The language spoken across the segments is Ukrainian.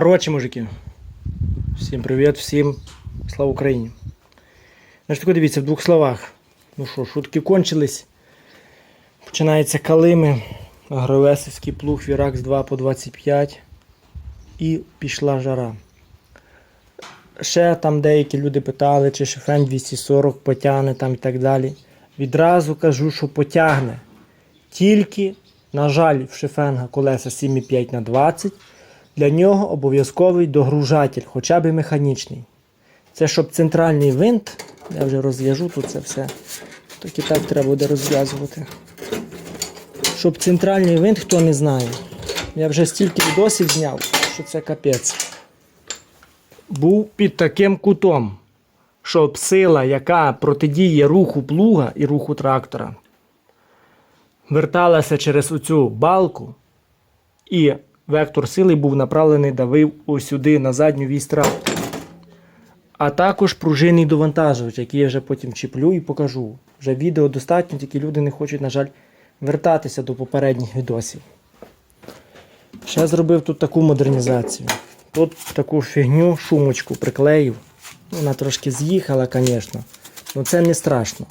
Коротше, мужики. Всім привіт, всім слава Україні. Значить, тако дивіться, в двох словах. Ну що, шутки кончились. Починається калими, агровесівський плуг Віракс 2 по 25 і пішла жара. Ще там деякі люди питали, чи шифрень 240 потягне там і так далі. Відразу кажу, що потягне. Тільки, на жаль, в шифенга колеса 7,5 на 20 для нього обов'язковий догружатель, хоча б механічний. Це щоб центральний винт, я вже розв'яжу тут це все. Так і так треба буде розв'язувати. Щоб центральний винт, хто не знає. Я вже стільки відосів зняв, що це капець. Був під таким кутом, щоб сила, яка протидіє руху плуга і руху трактора, верталася через оцю балку, і вектор сили був направлений давив ось сюди на задню вісь трактора. А також пружинний довантажувач, який я вже потім чіплю і покажу. Вже відео достатньо, тільки люди не хочуть, на жаль, вертатися до попередніх відосів. Ще зробив тут таку модернізацію. Тут таку фігню, шумочку приклеїв. Вона трошки з'їхала, звісно. але це не страшно.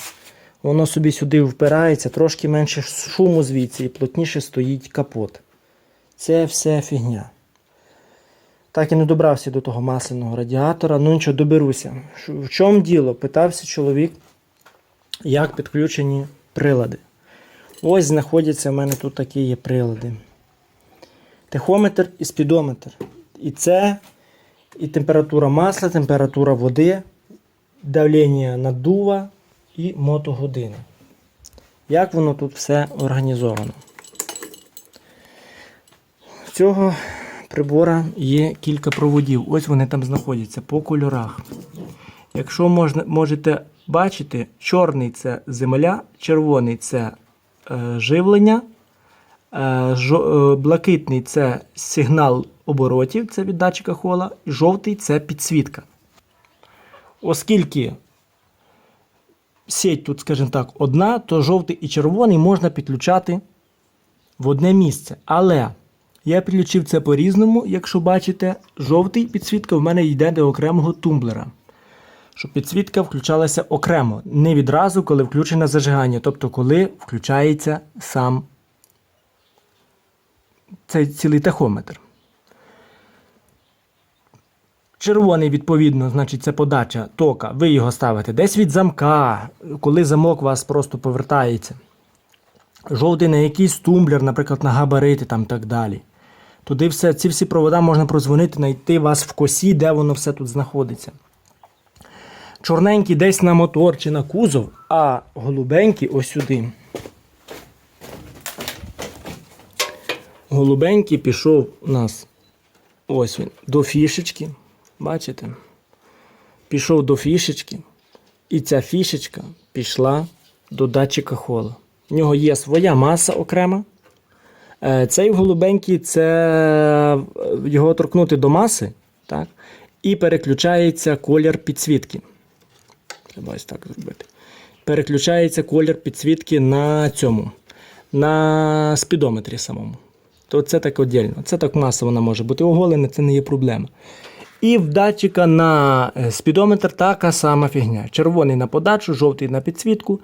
Воно собі сюди впирається, трошки менше шуму звідси і плотніше стоїть капот. Це все фігня. Так і не добрався до того масляного радіатора. Ну нічого, доберуся. В чому діло? Питався чоловік, як підключені прилади. Ось знаходяться в мене тут такі є прилади. Тахометр і спідометр. І це і температура масла, температура води, давлення наддува і мотогодини. Як воно тут все організовано? Цього прибора є кілька проводів. Ось вони там знаходяться по кольорах. Якщо можна, можете бачити, чорний це земля, червоний це е, живлення, е, жо- е, блакитний це сигнал оборотів, це від датчика хола, і жовтий це підсвітка. Оскільки сеть тут, скажімо так, одна, то жовтий і червоний можна підключати в одне місце. Але я підключив це по-різному. Якщо бачите, жовтий підсвітка в мене йде до окремого тумблера. Щоб підсвітка включалася окремо, не відразу, коли включене зажигання, тобто коли включається сам цей цілий тахометр. Червоний, відповідно, значить, це подача тока. Ви його ставите десь від замка, коли замок вас просто повертається. Жовтий на якийсь тумблер, наприклад, на габарити там так далі. Туди все, ці всі провода можна прозвонити, знайти вас в косі, де воно все тут знаходиться. Чорненький десь на мотор чи на кузов, а голубенький ось сюди. Голубенький пішов у нас ось він, до фішечки. Бачите? Пішов до фішечки. І ця фішечка пішла до датчика хола. В нього є своя маса окрема. Е, Цей голубенький це е, його торкнути до маси, так? і переключається колір підсвітки. Треба ось так зробити. Переключається колір підсвітки на цьому, на спідометрі самому. То це так віддільно. Це так маса вона може бути оголена, це не є проблема. І в датчика на е, спідометр така сама фігня. Червоний на подачу, жовтий на підсвітку,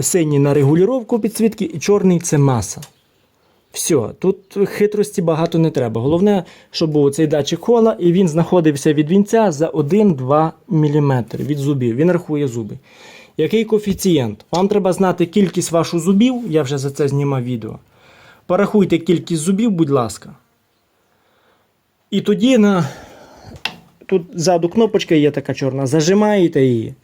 синій на регулювання підсвітки і чорний це маса. Все, тут хитрості багато не треба. Головне, щоб був цей датчик хола, і він знаходився від вінця за 1-2 мм від зубів. Він рахує зуби. Який коефіцієнт? Вам треба знати кількість ваших зубів, я вже за це знімав відео. Порахуйте кількість зубів, будь ласка. І тоді на тут ззаду кнопочка є така чорна, зажимаєте її,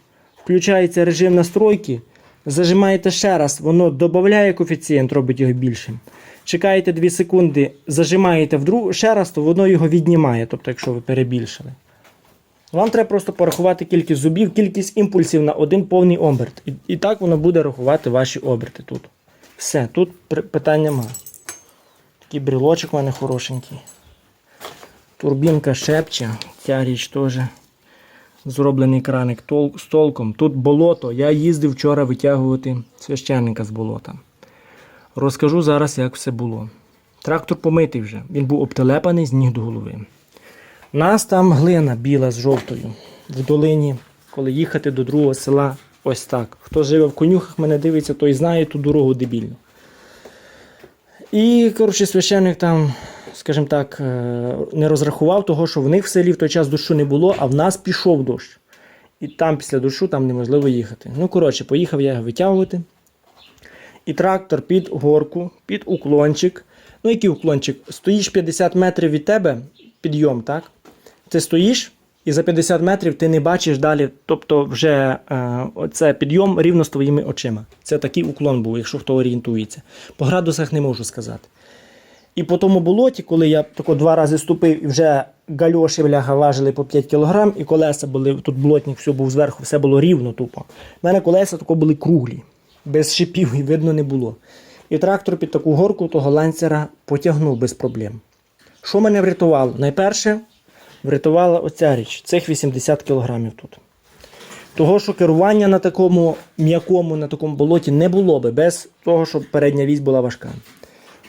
включається режим настройки, зажимаєте ще раз, воно додає коефіцієнт, робить його більшим. Чекаєте 2 секунди, зажимаєте вдруг, ще раз, то воно його віднімає, тобто, якщо ви перебільшили. Вам треба просто порахувати кількість зубів, кількість імпульсів на один повний оберт. І, і так воно буде рахувати ваші оберти тут. Все, тут питань нема. Такий брелочок у мене хорошенький. Турбінка шепче, ця річ теж. Зроблений краник з толком. Тут болото. Я їздив вчора витягувати священника з болота. Розкажу зараз, як все було. Трактор помитий вже. Він був обтелепаний з ніг до голови. Нас там глина біла з жовтою в долині, коли їхати до другого села, ось так. Хто живе в конюхах, мене дивиться, той знає ту дорогу дебільну. І, коротше, священник там, скажімо так, е, не розрахував того, що в них в селі в той час дощу не було, а в нас пішов дощ. І там після дощу там неможливо їхати. Ну, коротше, поїхав я його витягувати. І трактор під горку, під уклончик. Ну, який уклончик? Стоїш 50 метрів від тебе, підйом, так? Ти стоїш, і за 50 метрів ти не бачиш далі. Тобто, вже е, оце підйом рівно з твоїми очима. Це такий уклон був, якщо хто орієнтується. По градусах не можу сказати. І по тому болоті, коли я тако два рази ступив, і вже гальоші бляха важили по 5 кг, і колеса були, тут болотник все був зверху, все було рівно тупо. У мене колеса тако були круглі, без шипів і видно не було. І трактор під таку горку того ланцера потягнув без проблем. Що мене врятувало? Найперше, врятувала оця річ, цих 80 кг тут. Того, що керування на такому м'якому, на такому болоті не було би без того, щоб передня вісь була важка.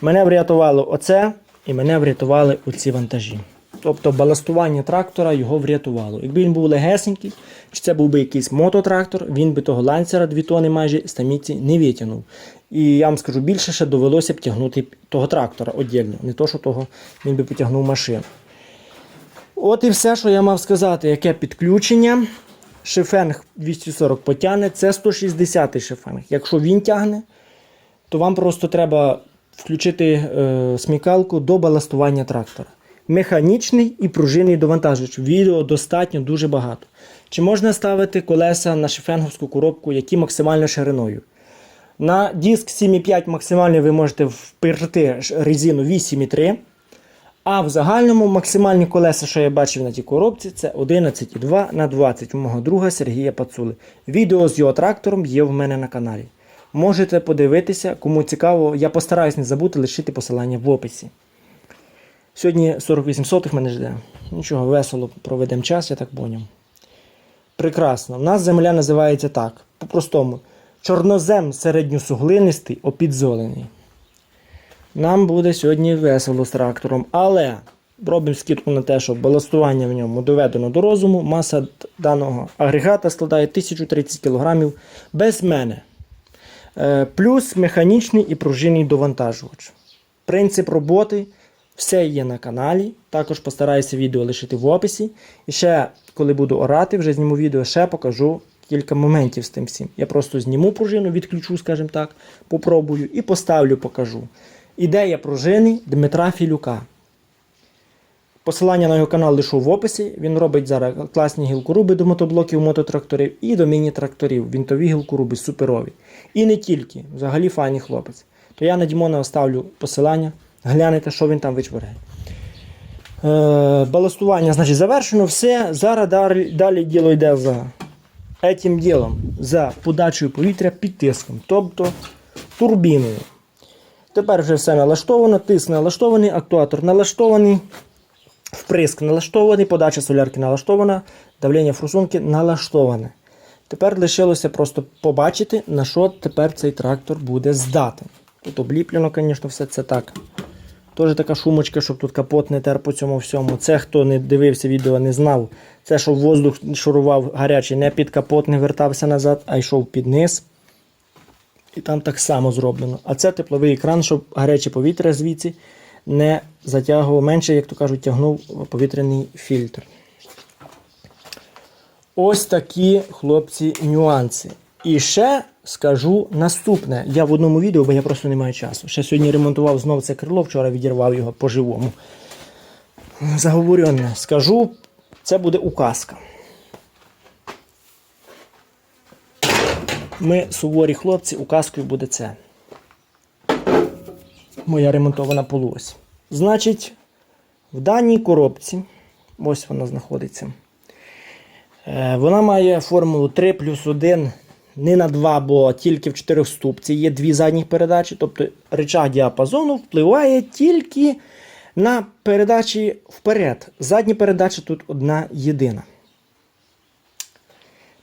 Мене врятувало оце і мене врятували оці вантажі. Тобто баластування трактора його врятувало. Якби він був легесенький, чи це був би якийсь мототрактор, він би того ланцера 2 тони майже стаміці не витягнув. І я вам скажу більше, ще довелося б тягнути того трактора віддільно, не то, що того він би потягнув машину. От і все, що я мав сказати, яке підключення. Шифенг 240 потягне, це 160 шифенг. Якщо він тягне, то вам просто треба включити е, смікалку до баластування трактора. Механічний і пружинний довантажувач. Відео достатньо дуже багато. Чи можна ставити колеса на шифенговську коробку, які максимально шириною? На диск 7,5 максимально ви можете вперти резину 8,3. А в загальному максимальні колеса, що я бачив на тій коробці, це 11,2 на 20 у мого друга Сергія Пацули. Відео з його трактором є в мене на каналі. Можете подивитися, кому цікаво, я постараюсь не забути лишити посилання в описі. Сьогодні 48 сотих мене жде. Нічого, весело проведемо час, я так поняв. Прекрасно. У нас земля називається так. По-простому. Чорнозем середньосуглинистий, опідзолений. Нам буде сьогодні весело з трактором, але робимо скидку на те, що баластування в ньому доведено до розуму. Маса даного агрегата складає 1030 кг без мене. Е, Плюс механічний і пружинний довантажувач. Принцип роботи все є на каналі. Також постараюся відео лишити в описі. І ще, коли буду орати, вже зніму відео, ще покажу кілька моментів з тим всім. Я просто зніму пружину, відключу, скажімо так, попробую і поставлю, покажу. Ідея пружини Дмитра Філюка. Посилання на його канал лишу в описі. Він робить зараз класні гілкоруби до мотоблоків, мототракторів і до міні-тракторів. Вінтові гілкоруби суперові. І не тільки, взагалі файний хлопець. То я на Дімона оставлю посилання. Глянете, що він там вичворяє. Е, баластування значить, завершено все. Зараз далі, діло йде за етім ділом, за подачею повітря під тиском, тобто турбіною. Тепер вже все налаштовано, тиск налаштований, актуатор налаштований, вприск налаштований, подача солярки налаштована, давлення форсунки налаштоване. Тепер лишилося просто побачити, на що тепер цей трактор буде здатен. Тут обліплено, звісно, все це так. Теж така шумочка, щоб тут капот не тер по цьому всьому. Це, хто не дивився відео, не знав. Це, щоб воздух шурував гарячий, не під капот, не вертався назад, а йшов під низ. І там так само зроблено. А це тепловий екран, щоб гаряче повітря звідси не затягував менше, як то кажуть, тягнув повітряний фільтр. Ось такі хлопці нюанси. І ще скажу наступне. Я в одному відео, бо я просто не маю часу. Ще сьогодні ремонтував знов це крило, вчора відірвав його по-живому. Заговорюване. Скажу, це буде указка. Ми суворі хлопці, указкою буде це. Моя ремонтована полуось. Значить, в даній коробці, ось вона знаходиться. Е, Вона має формулу 3 плюс 1 не на 2, бо тільки в 4 ступці є дві задні передачі. Тобто речаг діапазону впливає тільки на передачі вперед. Задні передачі тут одна єдина.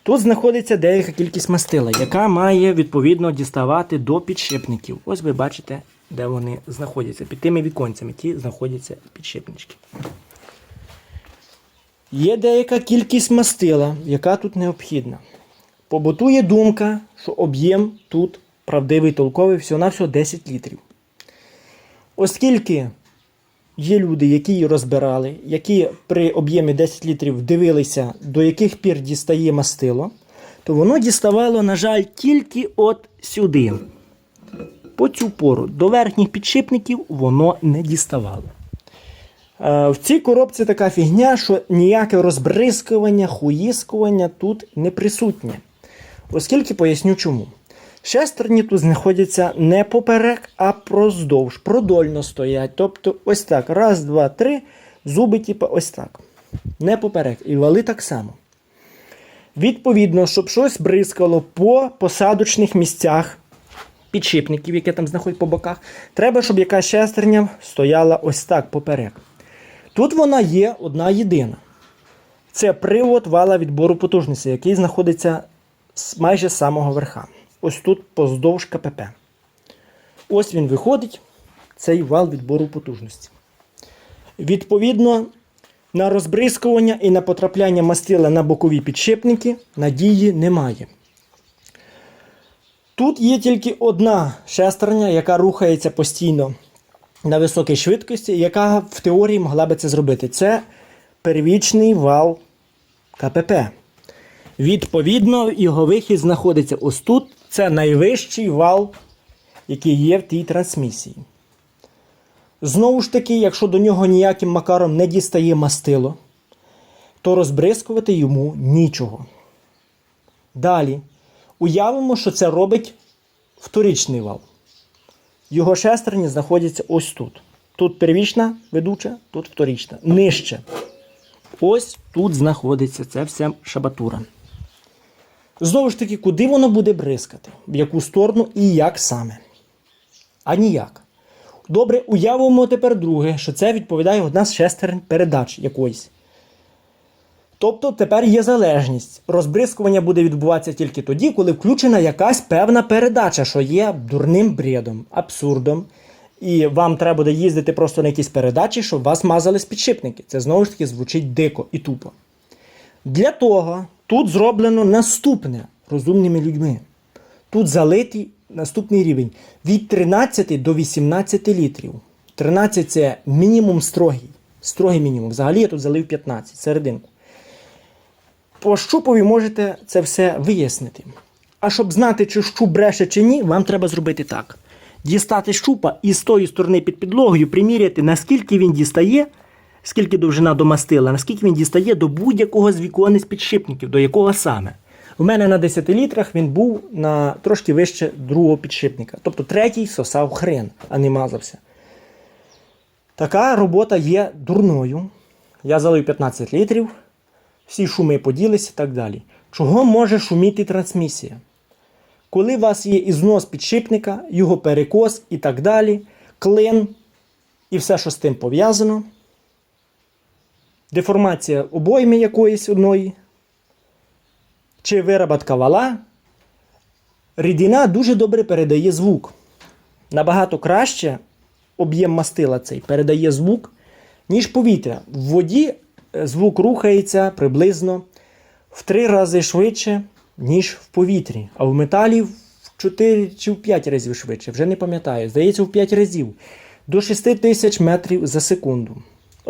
Тут знаходиться деяка кількість мастила, яка має відповідно діставати до підшипників. Ось ви бачите, де вони знаходяться. Під тими віконцями ті знаходяться підшипнички. Є деяка кількість мастила, яка тут необхідна. Побутує думка, що об'єм тут правдивий толковий всього-навсього 10 літрів. Оскільки є люди, які її розбирали, які при об'ємі 10 літрів дивилися, до яких пір дістає мастило, то воно діставало, на жаль, тільки от сюди. По цю пору до верхніх підшипників воно не діставало. Е, В цій коробці така фігня, що ніяке розбризкування, хуїскування тут не присутнє. Оскільки поясню чому. Шестерні тут знаходяться не поперек, а проздовж, продольно стоять. Тобто ось так. Раз, два, три. Зуби, типу, ось так. Не поперек. І вали так само. Відповідно, щоб щось бризкало по посадочних місцях підшипників, які там знаходять по боках, треба, щоб якась шестерня стояла ось так поперек. Тут вона є одна єдина. Це привод вала відбору потужності, який знаходиться майже з самого верха. Ось тут поздовж КПП. Ось він виходить, цей вал відбору потужності. Відповідно, на розбризкування і на потрапляння мастила на бокові підшипники надії немає. Тут є тільки одна шестерня, яка рухається постійно на високій швидкості, яка в теорії могла би це зробити. Це первічний вал КПП. Відповідно, його вихід знаходиться ось тут. Це найвищий вал, який є в тій трансмісії. Знову ж таки, якщо до нього ніяким макаром не дістає мастило, то розбризкувати йому нічого. Далі. Уявимо, що це робить вторичний вал. Його шестерні знаходяться ось тут. Тут первічна ведуча, тут вторічна. Нижче. Ось тут знаходиться це вся шабатура. Знову ж таки, куди воно буде бризкати? В яку сторону і як саме? А ніяк. Добре, уявимо тепер друге, що це відповідає одна з шестерень передач якоїсь. Тобто тепер є залежність. Розбризкування буде відбуватися тільки тоді, коли включена якась певна передача, що є дурним бредом, абсурдом. І вам треба буде їздити просто на якісь передачі, щоб вас мазали з підшипники. Це знову ж таки звучить дико і тупо. Для того тут зроблено наступне розумними людьми. Тут залитий наступний рівень від 13 до 18 літрів. 13 це мінімум строгий. Строгий мінімум. Взагалі я тут залив 15 серединку. По щупові можете це все вияснити. А щоб знати, чи щуп бреше чи ні, вам треба зробити так: дістати щупа і з тої сторони під підлогою приміряти, наскільки він дістає, скільки довжина до мастила, наскільки він дістає до будь-якого з віконець підшипників, до якого саме. У мене на 10 літрах він був на трошки вище другого підшипника. Тобто третій сосав хрен, а не мазався. Така робота є дурною. Я залив 15 літрів, всі шуми поділися і так далі. Чого може шуміти трансмісія? Коли у вас є ізнос підшипника, його перекос і так далі, клин і все, що з тим пов'язано, деформація обойми якоїсь одної, чи вироботка вала, рідина дуже добре передає звук. Набагато краще об'єм мастила цей передає звук, ніж повітря. В воді е, звук рухається приблизно в 3 рази швидше, ніж в повітрі. А в металі в 4 чи в 5 разів швидше, вже не пам'ятаю. Здається, в 5 разів. До 6 тисяч метрів за секунду.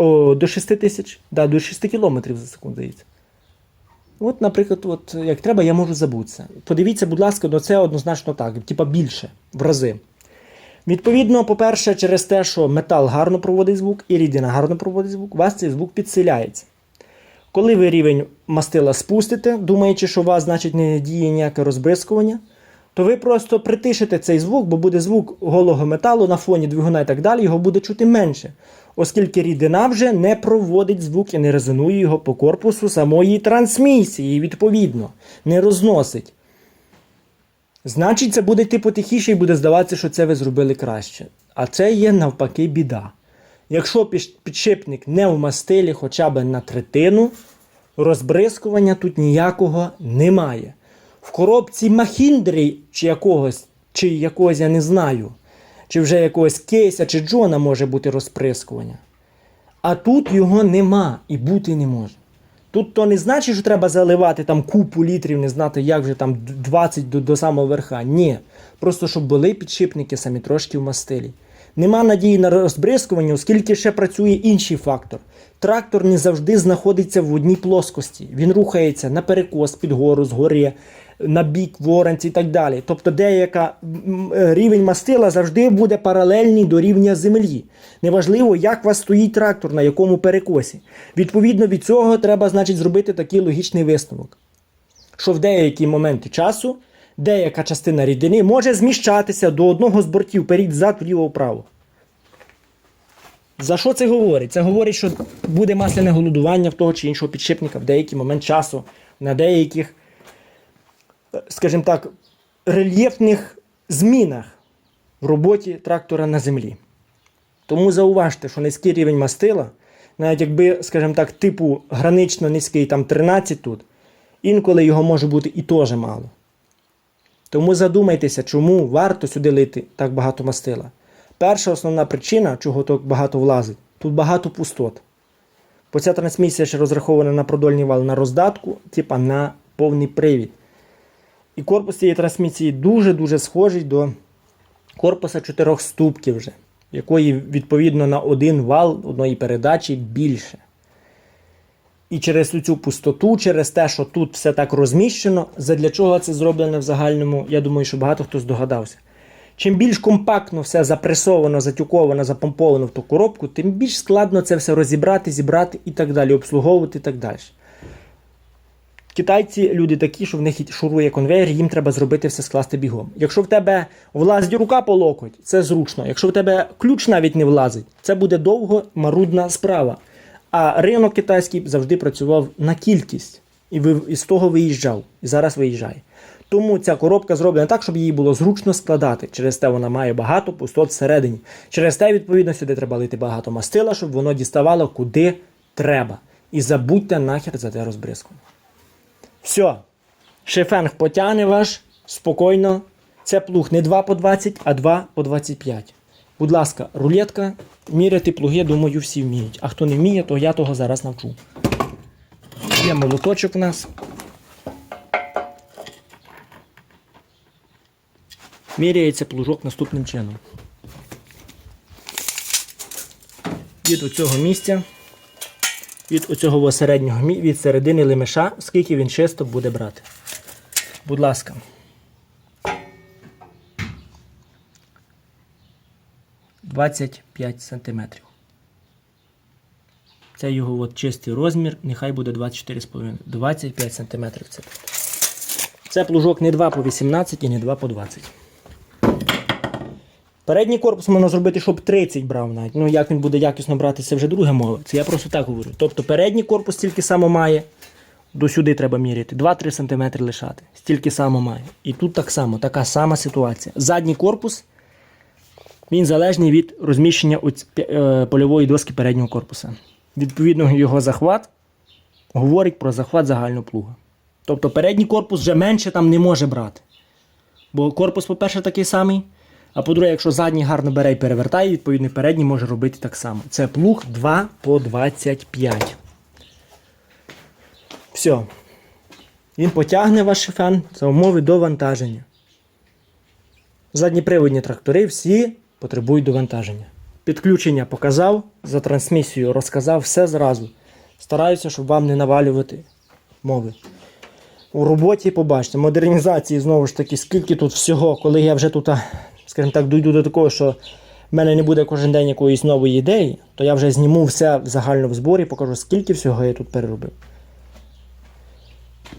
О, до 6 тисяч, да, до 6 кілометрів за секунду, здається. От, наприклад, от, як треба, я можу забутися. Подивіться, будь ласка, до це однозначно так, типа більше, в рази. Відповідно, по-перше, через те, що метал гарно проводить звук і рідина гарно проводить звук, у вас цей звук підсиляється. Коли ви рівень мастила спустите, думаючи, що у вас значить не діє ніяке розбризкування, то ви просто притишите цей звук, бо буде звук голого металу на фоні двигуна і так далі, його буде чути менше, оскільки рідина вже не проводить звук і не резонує його по корпусу самої трансмісії, відповідно, не розносить. Значить, це буде йти потихіше і буде здаватися, що це ви зробили краще. А це є навпаки біда. Якщо підшипник не в мастилі хоча б на третину, розбризкування тут ніякого немає. В коробці Махіндрі чи якогось, чи якогось я не знаю, чи вже якогось кейса чи Джона може бути розприскування. А тут його нема і бути не може. Тут то не значить, що треба заливати там купу літрів, не знати, як вже там 20 до, до самого верха. Ні. Просто щоб були підшипники самі трошки в мастилі. Нема надії на розбризкування, оскільки ще працює інший фактор. Трактор не завжди знаходиться в одній плоскості. Він рухається на перекос, під гору, згори, на бік, воранці і так далі. Тобто деяка е, рівень мастила завжди буде паралельний до рівня землі. Неважливо, як у вас стоїть трактор, на якому перекосі. Відповідно від цього треба, значить, зробити такий логічний висновок що в деякі моменти часу деяка частина рідини може зміщатися до одного з бортів перед зад, вліво, вправо. За що це говорить? Це говорить, що буде масляне голодування в того чи іншого підшипника в деякий момент часу, на деяких, е, скажімо так, рельєфних змінах в роботі трактора на землі. Тому зауважте, що низький рівень мастила, навіть якби, скажімо так, типу гранично низький, там 13 тут, інколи його може бути і теж мало. Тому задумайтеся, чому варто сюди лити так багато мастила. Перша основна причина, чого так багато влазить, тут багато пустот. Бо ця трансмісія ще розрахована на продольний вал на роздатку, типа на повний привід. І корпус цієї трансмісії дуже-дуже схожий до корпуса чотирьох ступків вже, якої відповідно на один вал одної передачі більше. І через цю пустоту, через те, що тут все так розміщено, задля чого це зроблено в загальному, я думаю, що багато хто здогадався. Чим більш компактно все запресовано, затюковано, запомповано в ту коробку, тим більш складно це все розібрати, зібрати і так далі, обслуговувати і так далі. Китайці люди такі, що в них шурує конвейер, їм треба зробити все скласти бігом. Якщо в тебе влазить рука по локоть, це зручно. Якщо в тебе ключ навіть не влазить, це буде довго марудна справа. А ринок китайський завжди працював на кількість і ви- з того виїжджав, і зараз виїжджає. Тому ця коробка зроблена так, щоб її було зручно складати. Через те вона має багато пустот всередині. Через те, відповідно, сюди треба лити багато мастила, щоб воно діставало куди треба. І забудьте нахер за те розбризкування. Все. Шефенг потягне ваш спокійно. Це плуг не 2 по 20, а 2 по 25. Будь ласка, рулетка, міряти плуги, думаю, всі вміють. А хто не вміє, то я того зараз навчу. Є молоточок у нас. Міряється плужок наступним чином. Від оцього місця, від оцього середнього від середини лемеша, скільки він чисто буде брати. Будь ласка. Двадцять п'ять сантиметрів. Це його от чистий розмір, нехай буде 24,5. 25 сантиметрів це. Це плужок не 2 по 18 і не 2 по 20. Передній корпус можна зробити, щоб 30 брав навіть. Ну, як він буде якісно брати, це вже друга мова. Це я просто так говорю. Тобто передній корпус стільки само має. До сюди треба міряти. 2-3 см лишати. Стільки само має. І тут так само, така сама ситуація. Задній корпус він залежний від розміщення е, польової доски переднього корпуса. Відповідно, його захват говорить про захват загального плуга. Тобто передній корпус вже менше там не може брати. Бо корпус, по-перше, такий самий. А по-друге, якщо задній гарно бере і перевертає, відповідно, передній може робити так само. Це плуг 2 по 25. Все. Він потягне ваш шифен за умови довантаження. Задніприводні трактори всі потребують довантаження. Підключення показав, за трансмісію розказав все зразу. Стараюся, щоб вам не навалювати мови. У роботі побачите, модернізації знову ж таки, скільки тут всього, коли я вже тут, скажімо так, дойду до такого, що в мене не буде кожен день якоїсь нової ідеї, то я вже зніму все в загальному зборі, покажу, скільки всього я тут переробив.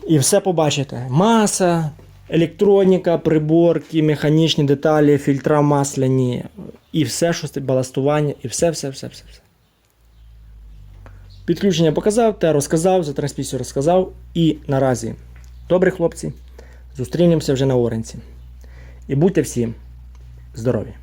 І все побачите. Маса, електроніка, приборки, механічні деталі, фільтра масляні, і все, що баластування, і все, все, все, все, все. Підключення показав, те розказав, за трансмісію розказав. І наразі, добрі хлопці, зустрінемося вже на Оренці. І будьте всі здорові!